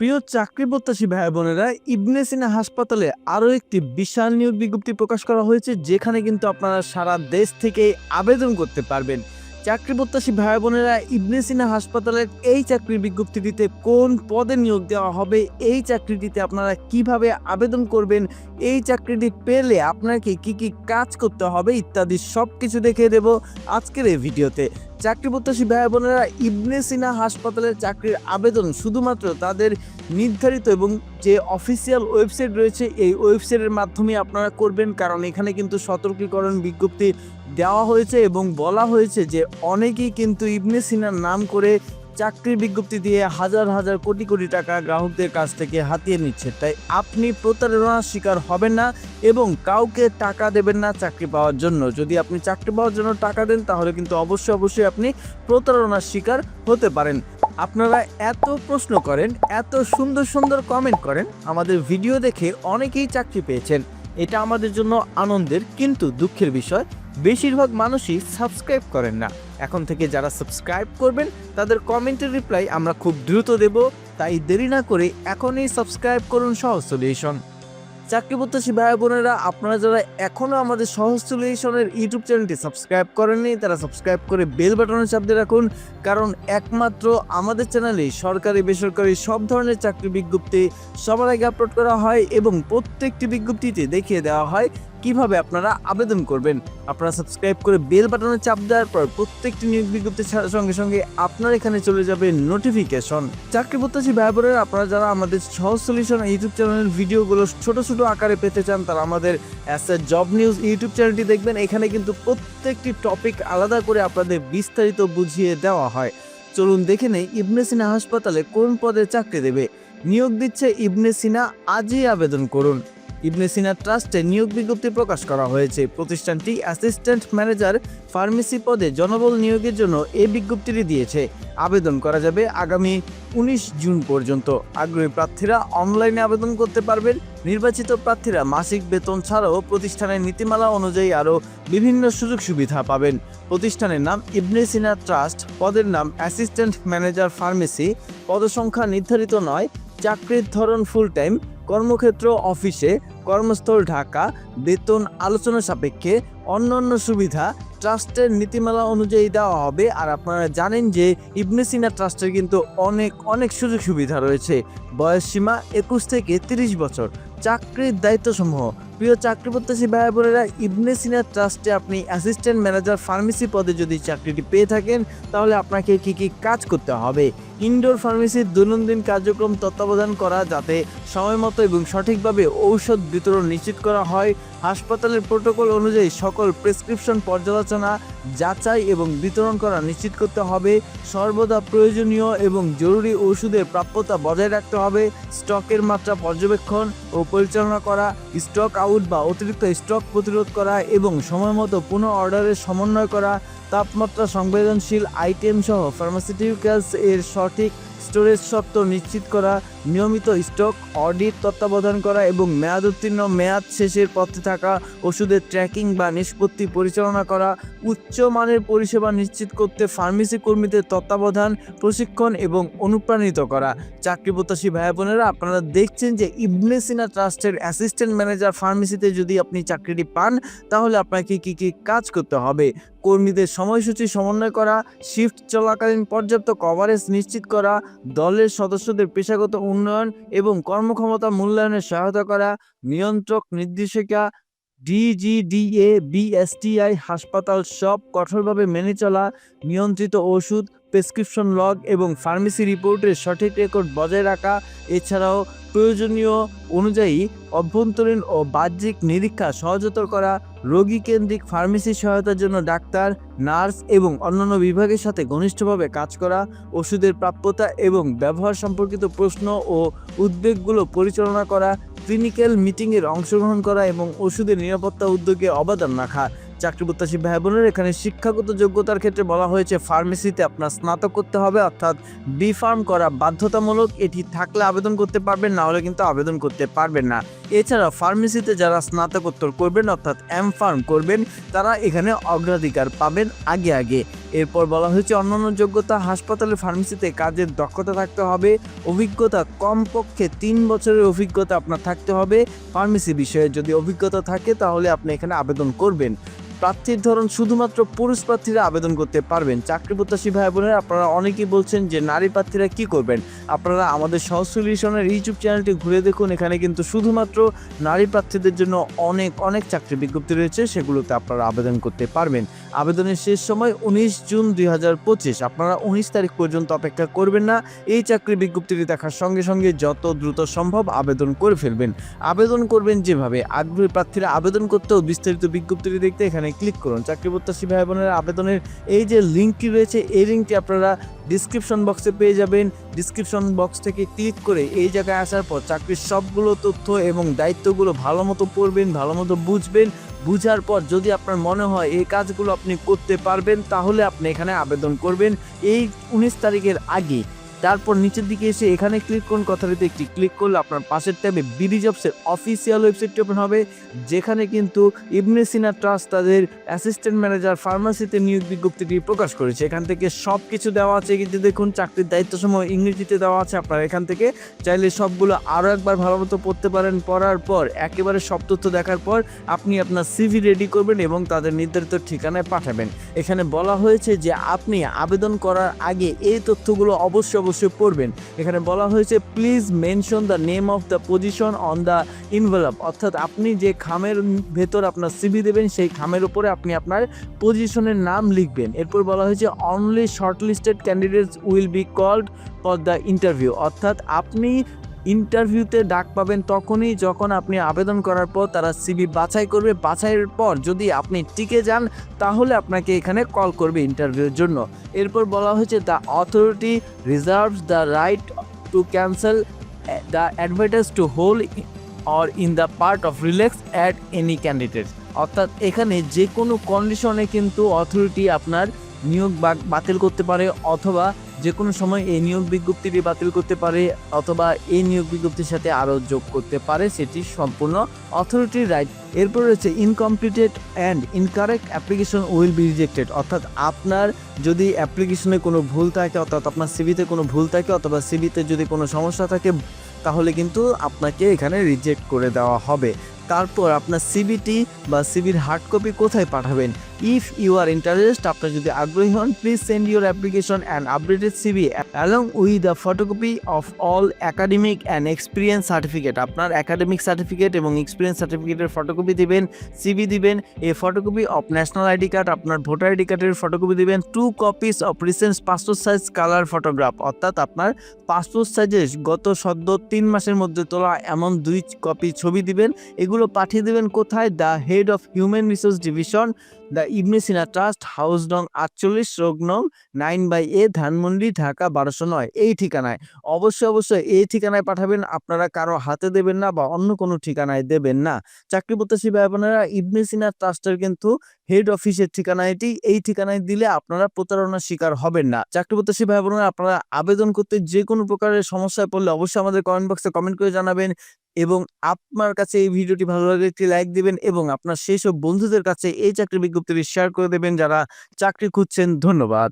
প্রিয় চাকরি প্রত্যাশী ভাই বোনেরা, ইবনে সিনা হাসপাতালে আরও একটি বিশাল নিয়োগ বিজ্ঞপ্তি প্রকাশ করা হয়েছে, যেখানে কিন্তু আপনারা সারা দেশ থেকে আবেদন করতে পারবেন। চাকরি প্রত্যাশী ভাই বোনেরা, ইবনে সিনা হাসপাতালের এই চাকরির বিজ্ঞপ্তিটিতে কোন পদে নিয়োগ দেওয়া হবে, এই চাকরিটিতে আপনারা কীভাবে আবেদন করবেন, এই চাকরিটি পেলে আপনাকে কি কি কাজ করতে হবে ইত্যাদি সব কিছু দেখিয়ে দেব আজকের এই ভিডিওতে। চাকরি প্রত্যাশী ভাই বোনেরা ইবনে সিনা হাসপাতালের চাকরির আবেদন শুধুমাত্র তাদের নির্ধারিত এবং যে অফিসিয়াল ওয়েবসাইট রয়েছে এই ওয়েবসাইটের মাধ্যমে আপনারা করবেন, কারণ এখানে কিন্তু সতর্কীকরণ বিজ্ঞপ্তি দেওয়া হয়েছে এবং বলা হয়েছে যে অনেকেই কিন্তু ইবনে সিনার নাম করে চাকরির বিজ্ঞপ্তি দিয়ে হাজার হাজার কোটি কোটি টাকা গ্রাহকদের কাছ থেকে হাতিয়ে নিচ্ছে। তাই আপনি প্রতারণার শিকার হবেন না এবং কাউকে টাকা দেবেন না চাকরি পাওয়ার জন্য। যদি আপনি চাকরি পাওয়ার জন্য টাকা দেন, তাহলে কিন্তু অবশ্যই অবশ্যই আপনি প্রতারণার শিকার হতে পারেন। আপনারা এত প্রশ্ন করেন, এত সুন্দর সুন্দর কমেন্ট করেন, আমাদের ভিডিও দেখে অনেকেই চাকরি পেয়েছেন। এটা আমাদের জন্য আনন্দের কিন্তু দুঃখের বিষয়। বেশিরভাগ মানুষই সাবস্ক্রাইব করেন না। এখন থেকে যারা সাবস্ক্রাইব করবেন, তাদের কমেন্টের রিপ্লাই আমরা খুব দ্রুত দেব। তাই দেরি না করে এখনই সাবস্ক্রাইব করুন সহজ সলিউশন চাকরি প্রত্যাশী ভাই বোনেরা, আপনারা যারা এখনও আমাদের সহজ সলিউশনের ইউটিউব চ্যানেলটি সাবস্ক্রাইব করেননি, তারা সাবস্ক্রাইব করে বেল বাটনে চাপ দিয়ে রাখুন, কারণ একমাত্র আমাদের চ্যানেলে সরকারি, বেসরকারি সব ধরনের চাকরি বিজ্ঞপ্তি সবার আগে আপলোড করা হয় এবং প্রত্যেকটি বিজ্ঞপ্তিতে দেখিয়ে দেওয়া হয়। কীভাবে আপনারা আবেদন করবেন? আপনারা সাবস্ক্রাইব করে বেল বাটনে চাপ দেওয়ার পর প্রত্যেকটি নিয়োগ বিজ্ঞপ্তির সা- সঙ্গে সঙ্গে আপনার এখানে চলে যাবে নোটিফিকেশন চাকরি প্রত্যাশী ভাই বোনেরা আপনারা যারা আমাদের সহজ সলিউশন ইউটিউব চ্যানেলের ভিডিওগুলো ছোট ছোট আকারে পেতে চান, তারা আমাদের as a job news YouTube চ্যানেলটি দেখবেন। এখানে কিন্তু প্রত্যেকটি টপিক আলাদা করে আপনাদের বিস্তারিত বুঝিয়ে দেওয়া হয়। চলুন দেখে নেই ইবনে সিনা হাসপাতালে কোন পদে চাকরি দেবে। নিয়োগ দিচ্ছে ইবনে সিনা, আজই আবেদন করুন। ইবনে সিনা ট্রাস্টে নিয়োগ বিজ্ঞপ্তি প্রকাশ করা হয়েছে। প্রতিষ্ঠানটি অ্যাসিস্ট্যান্ট ম্যানেজার ফার্মেসি পদে জনবল নিয়োগের জন্য এ বিজ্ঞপ্তিটি দিয়েছে। আবেদন করা যাবে আগামী উনিশ জুন পর্যন্ত। আগ্রহী প্রার্থীরা অনলাইনে আবেদন করতে পারবেন। নির্বাচিত প্রার্থীরা মাসিক বেতন ছাড়াও প্রতিষ্ঠানের নীতিমালা অনুযায়ী আরও বিভিন্ন সুযোগ সুবিধা পাবেন। প্রতিষ্ঠানের নাম ইবনে সিনা ট্রাস্ট, পদের নাম অ্যাসিস্ট্যান্ট ম্যানেজার ফার্মেসি, পদসংখ্যা নির্ধারিত নয়, চাকরির ধরন ফুল টাইম, কর্মক্ষেত্র, অফিসে কর্মস্থল ঢাকা, বেতন আলোচনা সাপেক্ষে অন্যান্য সুবিধা, ট্রাস্টের নীতিমালা অনুযায়ী দেওয়া হবে। আর আপনারা জানেন যে ইবনে সিনা ট্রাস্টের কিন্তু অনেক অনেক সুযোগ সুবিধা রয়েছে। বয়স সীমা একুশ থেকে তিরিশ বছর। চাকরির দায়িত্বসমূহ। প্রিয় চাকরি প্রত্যাশী ভাই বোনেরা, ইবনে সিনা ট্রাস্টে আপনি অ্যাসিস্ট্যান্ট ম্যানেজার ফার্মেসি পদে যদি চাকরিটি পেয়ে থাকেন, তাহলে আপনাকে কি কি কাজ করতে হবে? ইনডোর ফার্মেসির দৈনন্দিন কার্যক্রম তত্ত্বাবধান করা যাতে সময় মতো এবং সঠিকভাবে ঔষধ বিতরণ নিশ্চিত করা হয়। হাসপাতালের প্রোটোকল অনুযায়ী সকল প্রেসক্রিপশন পর্যালোচনা, যাচাই এবং বিতরণ করা নিশ্চিত করতে হবে। সর্বদা প্রয়োজনীয় এবং জরুরি ওষুধের প্রাপ্যতা বজায় রাখতে হবে। স্টকের মাত্রা পর্যবেক্ষণ ও পরিচালনা করা, স্টক আউট বা অতিরিক্ত স্টক প্রতিরোধ করা এবং সময়মতো পুনঃ অর্ডারের সমন্বয় করা, তাপমাত্রা সংবেদনশীল আইটেম সহ ফার্মাসিউটিক্যালস এর সঠিক স্টোরেজ সত্ত্ব নিশ্চিত করা, নিয়মিত স্টক, অডিট, তত্ত্বাবধান করা এবং মেয়াদ উত্তীর্ণ, মেয়াদ শেষের পথে থাকা, ওষুধের ট্র্যাকিং বা নিষ্পত্তি পরিচালনা করা উচ্চমানের পরিষেবা নিশ্চিত করতে ফার্মেসি কর্মীদের তত্ত্বাবধান, প্রশিক্ষণ এবং অনুপ্রাণিত করা। চাকরি প্রত্যাশী ভাই বোনেরা, আপনারা দেখছেন যে ইবনেসিনা ট্রাস্টের অ্যাসিস্ট্যান্ট ম্যানেজার ফার্মেসিতে যদি আপনি চাকরিটি পান, তাহলে আপনাকে কি কি কাজ করতে হবে? কর্মীদের সময়সূচি সমন্বয় করা, শিফট চলাকালীন পর্যাপ্ত কভারেজ নিশ্চিত করা দলের সদস্যদের পেশাগত উন্নয়ন এবং কর্মক্ষমতা মূল্যায়নে সহায়তা করা, নিয়ন্ত্রক নির্দেশিকা, ডিজিডিএ, বিএসটিআই, হাসপাতাল সব কঠোরভাবে মেনে চলা, নিয়ন্ত্রিত ওষুধ প্রেসক্রিপশন লগ এবং ফার্মেসি রিপোর্টের সঠিক রেকর্ড বজায় রাখা, এছাড়াও প্রয়োজনীয় অনুযায়ী অভ্যন্তরীণ ও বাহ্যিক নিরীক্ষা সহজতর করা রোগী কেন্দ্রিক ফার্মেসি সহায়তার জন্য ডাক্তার, নার্স এবং অন্যান্য বিভাগের সাথে ঘনিষ্ঠভাবে কাজ করা, ওষুধের প্রাপ্যতা এবং ব্যবহার সম্পর্কিত প্রশ্ন ও উদ্বেগগুলো পরিচালনা করা, ক্লিনিক্যাল মিটিংয়ের অংশগ্রহণ করা এবং ওষুধের নিরাপত্তা উদ্যোগে অবদান রাখা। চাকরি প্রত্যাশী ভাই বোনের, এখানে শিক্ষাগত যোগ্যতার ক্ষেত্রে বলা হয়েছে ফার্মেসিতে আপনার স্নাতক করতে হবে, অর্থাৎ বি ফার্ম করা বাধ্যতামূলক, এটি থাকলে আবেদন করতে পারবেন, না হলে কিন্তু আবেদন করতে পারবেন না। এছাড়া ফার্মেসিতে যারা স্নাতকোত্তর করবেন, অর্থাৎ এম ফার্ম করবেন, তারা এখানে অগ্রাধিকার পাবেন আগে আগে। এরপর বলা হয়েছে অন্যান্য যোগ্যতা হাসপাতালের ফার্মেসিতে কাজের দক্ষতা থাকতে হবে। অভিজ্ঞতা কমপক্ষে তিন বছরের অভিজ্ঞতা আপনার থাকতে হবে। ফার্মেসি বিষয়ে যদি অভিজ্ঞতা থাকে তাহলে আপনি এখানে আবেদন করবেন। প্রার্থীর ধরন শুধুমাত্র পুরুষ প্রার্থীরা আবেদন করতে পারবেন। চাকরি প্রত্যাশী ভাই বোনেরা, আপনারা অনেকেই বলছেন যে নারী প্রার্থীরা কি করবেন? আপনারা আমাদের সহজ সলিউশনের ইউটিউব চ্যানেলটি ঘুরে দেখুন। এখানে কিন্তু শুধুমাত্র নারী প্রার্থীদের জন্য অনেক অনেক চাকরি বিজ্ঞপ্তি রয়েছে। সেগুলোতে আপনারা আবেদন করতে পারবেন। আবেদনের শেষ সময় উনিশ জুন দুই হাজার পঁচিশ। আপনারা উনিশ তারিখ পর্যন্ত অপেক্ষা করবেন না। এই চাকরি বিজ্ঞপ্তিটি দেখার সঙ্গে সঙ্গে যত দ্রুত সম্ভব আবেদন করে ফেলবেন। আবেদন করবেন যেভাবে। আগ্রহী প্রার্থীরা আবেদন করতেও বিস্তারিত বিজ্ঞপ্তিটি দেখতে এখানে ক্লিক করুন। চাকরি প্রত্যাশী ভাই বোনের আবেদনের এই যে লিঙ্কটি রয়েছে, এই লিঙ্কটি আপনারা ডিসক্রিপশন বক্সে পেয়ে যাবেন। ডিসক্রিপশন বক্স থেকে ক্লিক করে এই জায়গায় আসার পর চাকরির সবগুলো তথ্য এবং দায়িত্বগুলো ভালো মতো পড়বেন ভালো মতো বুঝবেন। বুঝার পর যদি আপনার মনে হয় এই কাজগুলো আপনি করতে পারবেন, তাহলে আপনি এখানে আবেদন করবেন। এই উনিশ তারিখের আগে তারপর নিচের দিকে এসে এখানে ক্লিক করুন। কথাটিতে একটি ক্লিক করলে আপনার পাশের ট্যাবে বিডি জবসের অফিসিয়াল ওয়েবসাইটটি ওপেন হবে, যেখানে কিন্তু ইবনে সিনা ট্রাস্ট তাদের অ্যাসিস্ট্যান্ট ম্যানেজার ফার্মাসিতে নিয়োগ বিজ্ঞপ্তিটি প্রকাশ করেছে। এখান থেকে সব কিছু দেওয়া আছে, কিন্তু দেখুন চাকরির দায়িত্ব সময় ইংরেজিতে দেওয়া আছে আপনার এখান থেকে। চাইলে সবগুলো আরও একবার ভালো মতো পড়তে পারেন, পড়ার পর একেবারে সব তথ্য দেখার পর আপনি আপনার সিভি রেডি করবেন এবং তাদের নির্ধারিত ঠিকানায় পাঠাবেন। এখানে বলা হয়েছে যে আপনি আবেদন করার আগে এই তথ্যগুলো অবশ্যই অবশ্যই পড়বেন। এখানে বলা হয়েছে please mention the name of the position on the envelope অর্থাৎ আপনি যে খামের ভেতর আপনার সিভি দেবেন, সেই খামের উপরে আপনি আপনার পজিশনের নাম লিখবেন। এরপর বলা হয়েছে only shortlisted candidates will be called for the interview অর্থাৎ আপনি ইন্টারভিউতে ডাক পাবেন তখনই যখন আপনি আবেদন করার পর তারা সিবি বাছাই করবে। বাছাইয়ের পর যদি আপনি টিকে যান, তাহলে আপনাকে এখানে কল করবে ইন্টারভিউর জন্য। এরপর বলা হয়েছে the authority reserves the right to cancel the advertise to whole or in the part of relax at any candidate অর্থাৎ এখানে যে কোনো কন্ডিশনে কিন্তু অথরিটি আপনার নিয়োগ বাতিল করতে পারে অথবা যে কোনো সময় এই নিয়োগ বিজ্ঞপ্তিটি বাতিল করতে পারে অথবা এই নিয়োগ বিজ্ঞপ্তির সাথে আরও যোগ করতে পারে, সেটি সম্পূর্ণ অথরিটির রাইট এরপর রয়েছে incompleted and incorrect application will be rejected অর্থাৎ আপনার যদি অ্যাপ্লিকেশনে কোনো ভুল থাকে, অর্থাৎ আপনার সিবিতে কোনো ভুল থাকে অথবা সিবিতে যদি কোনো সমস্যা থাকে, তাহলে কিন্তু আপনাকে এখানে রিজেক্ট করে দেওয়া হবে। তারপর আপনার সিবিটি বা সিবির হার্ড কপি কোথায় পাঠাবেন? ইফ ইউ আর ইন্টারেস্ট আপনার যদি আগ্রহী হন please send your application and updated CV along with the photocopy of all academic and experience certificate আপনার একাডেমিক সার্টিফিকেট এবং এক্সপিরিয়েন্স সার্টিফিকেটের ফটোকপি দিবেন সিবি দিবেন a photocopy of national ID card আপনার ভোটার আইডি কার্ডের ফটোকপি দিবেন two copies of recent passport size colour photograph অর্থাৎ আপনার পাসপোর্ট সাইজে গত সদ্য তিন মাসের মধ্যে তোলা এমন দুই কপি ছবি দিবেন, এগুলো পাঠিয়ে দেবেন কোথায়? The head of human resource division the Ibn Sina trust house নং আটচল্লিশ রোগ নং nine by A Dhanmondi Dhaka বারোশো নয়। এই ঠিকানায়। অবশ্যই অবশ্যই এই ঠিকানায় পাঠাবেন। আপনারা কারও হাতে দেবেন না বা অন্য কোনো ঠিকানায় দেবেন না। চাকরি প্রত্যাশী ভাই বোনেরা ইবনে সিনা ট্রাস্টের কিন্তু হেড অফিসের ঠিকানা এটি এই ঠিকানায় দিলে আপনারা প্রতারণার শিকার হবেন না। চাকরি প্রত্যাশী ভাই বোনেরা আপনারা আবেদন করতে যে কোনো প্রকারের সমস্যায় পড়লে অবশ্যই আমাদের কমেন্ট বক্সে কমেন্ট করে জানাবেন। এবং আপনার কাছে এই ভিডিওটি ভালো লাগলে একটি লাইক দিবেন এবং আপনার সেই সব বন্ধুদের কাছে এই চাকরি বিজ্ঞপ্তিটি শেয়ার করে দেবেন যারা চাকরি খুঁজছেন। ধন্যবাদ।